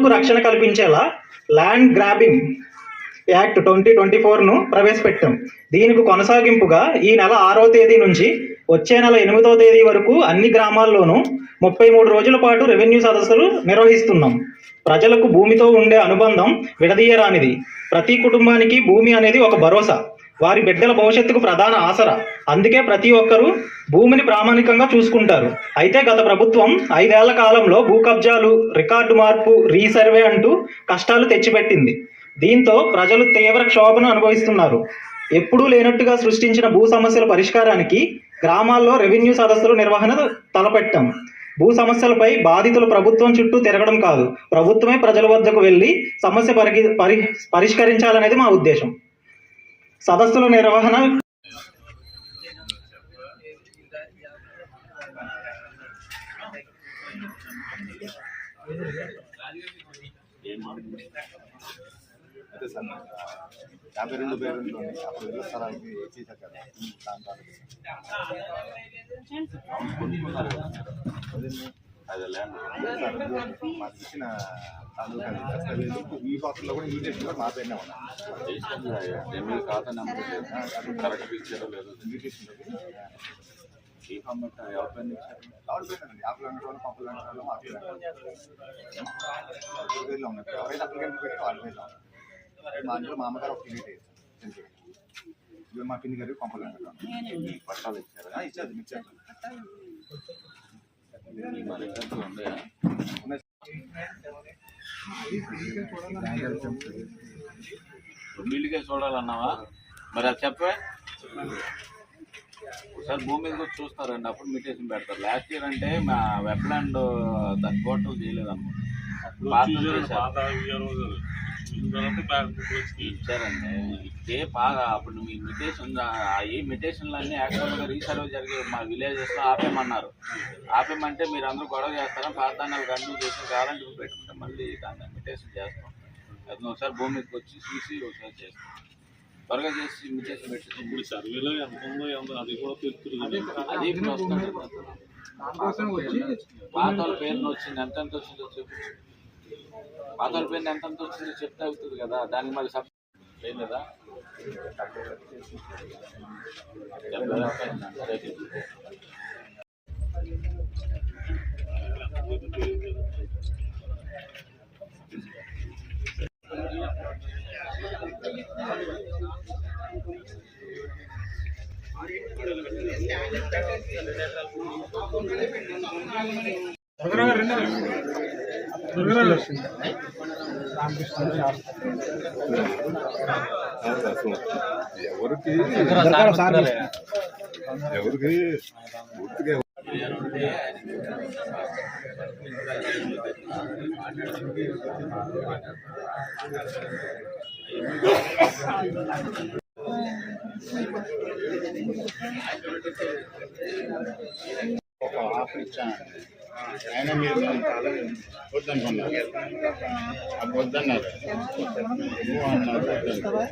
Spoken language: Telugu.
రక్షణ కల్పించేలా land grabbing act twenty twenty ఫోర్ను ప్రవేశపెట్టాం. దీనికి కొనసాగింపుగా ఈ నెల ఆరో తేదీ నుంచి వచ్చే నెల ఎనిమిదో తేదీ వరకు అన్ని గ్రామాల్లోనూ ముప్పై మూడు రోజుల పాటు రెవెన్యూ సదస్సులు నిర్వహిస్తున్నాం. ప్రజలకు భూమితో ఉండే అనుబంధం విడదీయరానిది. ప్రతి కుటుంబానికి భూమి అనేది ఒక భరోసా. వారి బిడ్డల భవిష్యత్తుకు ప్రధాన ఆసరా. అందుకే ప్రతి ఒక్కరూ భూమిని ప్రామాణికంగా చూసుకుంటారు. అయితే గత ప్రభుత్వం ఐదేళ్ళ కాలంలో భూ కబ్జాలు రికార్డు మార్పు రీసర్వే అంటూ కష్టాలు తెచ్చిపెట్టింది. దీంతో ప్రజలు తీవ్ర క్షోభను అనుభవిస్తున్నారు. ఎప్పుడూ లేనట్టుగా సృష్టించిన భూ సమస్యల పరిష్కారానికి గ్రామాల్లో రెవెన్యూ సదస్సుల నిర్వహణ తలపెట్టాం. భూ సమస్యలపై బాధితులు ప్రభుత్వం చుట్టూ తిరగడం కాదు. ప్రభుత్వమే ప్రజల వద్దకు వెళ్ళి సమస్య పరి పరిష్కరించాలనేది మా ఉద్దేశం. సదస్సుల నిర్వహణ అదే సార్ యాభై రెండు పేరుంటుంది అప్పుడు ఇళ్ళ స్థలానికి చేశారు కదా దాని అదే ల్యాండ్ మాకు ఇచ్చిన తాలూకా ఈ బాక్స్లో కూడా ఇన్విటేషన్ కూడా మా పేరునే ఉన్నాయి ఖాతా నెంబర్ కరెక్ట్ ఇచ్చారో లేదు. ఇన్విటేషన్ ఈ ఫామ్ ఎవరి పైన ఇచ్చారు? లాడ్ పోయిందండి యాభై రెండు రోజులు పంపులు రెండు రోజులు మాకు పేర్లో ఉన్నాయి ఎవరైతే అప్లికెంట్ పెట్టి వాళ్ళ పేర్లో ఉన్నాయి మా ఇంట్లో మా అమ్మగారు ఒక యూనిట్ ఇది మా పిన్ని గారికి పంపలు ఈ పట్టాలు ఇచ్చారా. ఇచ్చారు ఇచ్చారు. ఈ చూడాలన్నావా? మరి అది చెప్పే. ఒకసారి భూమి మీద కూడా చూస్తారండి అప్పుడు మిటేషన్ పెడతారు. లాస్ట్ ఇయర్ అంటే మా వెబ్లాండ్ దాని టోటల్ చేయలేదు ఇచ్చారండి ఇచ్చే బాగా అప్పుడు మీ మిటేషన్ ఈ మిటేషన్లు అన్నీ యాక్చువల్గా రీసర్వ్ జరిగే మా విలేజెస్లో ఆపేమన్నారు ఆపేమంటే మీరు అందరూ గొడవ చేస్తారా? ప్రార్థనలు కంటిన్యూ చేసి గ్యారంటీ పెట్టుకుంటే మళ్ళీ దాన్ని మిటేషన్ చేస్తాం. అది ఒకసారి భూమి మీదకి వచ్చి చూసి ఒకసారి చేస్తాం. త్వరగా చేసి మిటేషన్ పెట్టి ఇప్పుడు సర్వేలో ఎంత ఉందో అది కూడా తెలుస్తుంది. కదా అది వస్తుంది. పాత వాళ్ళ పేరున వచ్చింది. ఎంత ఎంత వచ్చిందో చెప్పు పాత వాళ్ళ ఎంత వచ్చిందో చెప్తే అవుతుంది కదా దానికి మరి సబ్ లేదు? కదా రెండు ఎవరికి? ఎవరికి? పూర్తిగా ఒక ఆఫర్ ఇచ్చానండి. అయినా మీరు వద్దనుకున్నారు. వద్దన్నారు నువ్వు అన్నారు వద్దన్నారు.